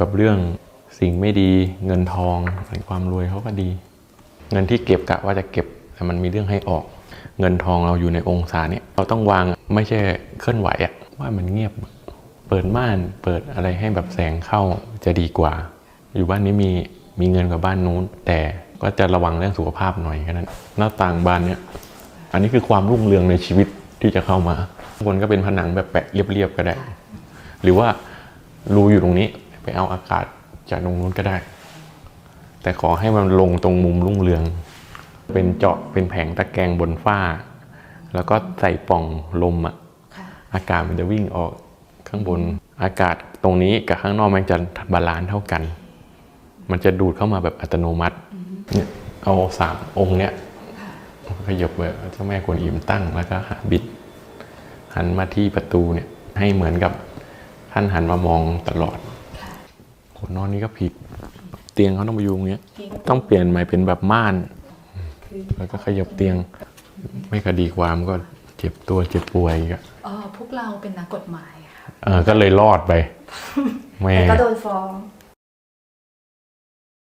กับเรื่องสิ่งไม่ดีเงินทองความรวยเขาก็ดี เงินที่เก็บกะว่าจะเก็บแต่มันมีเรื่องให้ออก เงินทองเราอยู่ในองศาเนี่ยเราต้องวางไม่ใช่เคลื่อนไหวอะว่ามันเงียบ เปิดม่านเปิดอะไรให้แบบแสงเข้าจะดีกว่า อยู่บ้านนี้มีมีเงินกว่าบ้านนู้น แต่ก็จะระวังเรื่องสุขภาพหน่อยแค่นั้นหน้าต่างบานเนี่ยอันนี้คือความรุ่งเรืองในชีวิตที่จะเข้ามาข้างบนก็เป็นผนังแบบแปะเรียบๆก็ได้ หรือว่ารูอยู่ตรงนี้ ไปเอาอากาศจากตรงนู้นก็ได้ แต่ขอให้มันลงตรงมุมรุ่งเรือง เป็นเจาะเป็นแผงตะแกรงบนฝ้า แล้วก็ใส่ปล่องลมอะค่ะอากาศมันจะวิ่งออกข้างบนอากาศตรงนี้กับข้างนอกมันจะบาลานซ์เท่ากัน มันจะดูดเข้ามาแบบอัตโนมัติเนี่ยเอาสามองค์เนี้ยขยับแบบเจ้าแม่กวนอิมตั้งแล้วก็บิด หันมาที่ประตูเนี่ยให้เหมือนกับท่านหันมามองตลอด ค่ะคนนอนนี้ก็ผิด เตียงเขาต้องไปอยู่ตรงเนี้ยจริงต้องเปลี่ยนใหม่เป็นแบบม่านคือแล้วก็ขยับเตียง ไม่คดีความก็เจ็บตัวเจ็บป่วยอีกอะเออพวกเราเป็นนักกฎหมายค่ะเออก็เลยรอดไปแม่ แต่ก็โดนฟ้อง